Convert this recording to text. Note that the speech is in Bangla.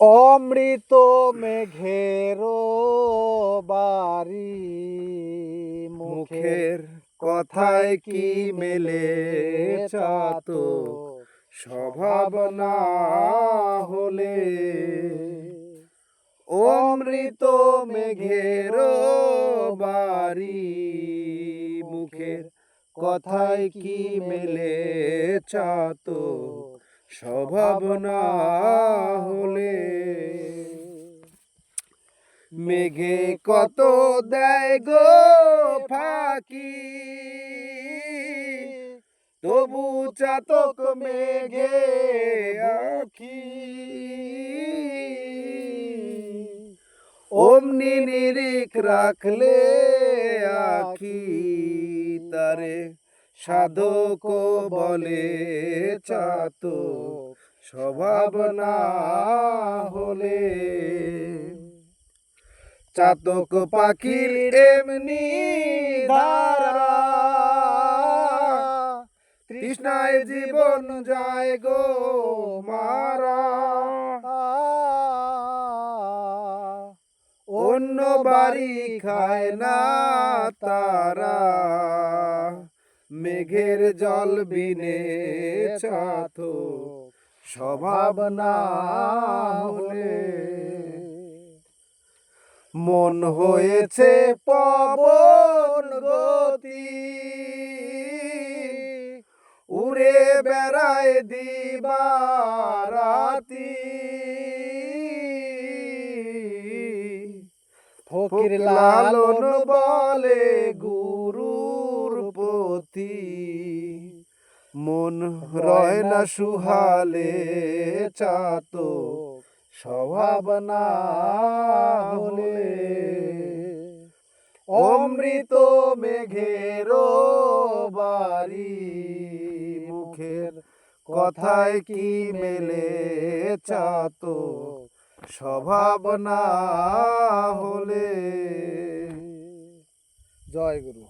অমৃত মেঘের বাড়ি, মুখের কথায় কি মেলে চাত স্বভাব না হলে অমৃত মেঘের বাড়ি, মুখের কথায় কি মেলে চাত স্বভাব না হলে মেঘে কত দেয় গো ফাঁকি। তবু চাতক মেঘে আখি অমনি নিরিখ রাখলে আখি তারে। সাধক বলে চাতক স্বভাব না হলে চাতক পাখির এমনি ধারা। তৃষ্ণায় জীবন যায় গো মারা। অন্য বাড়ি খায় না তারা। মেঘের জল বিনে চাত স্বভাব মন হয়েছে পবন গতি। উড়ে বেড়ায় দিবারাতি। ফকির লালন বলে গুরুর পতি মন রয় না সুহালে চাত স্বভাব অমৃত মেঘের বাড়ি। মুখের কথায় কি মেলে চাত স্বভাব না হলে। জয় গুরু।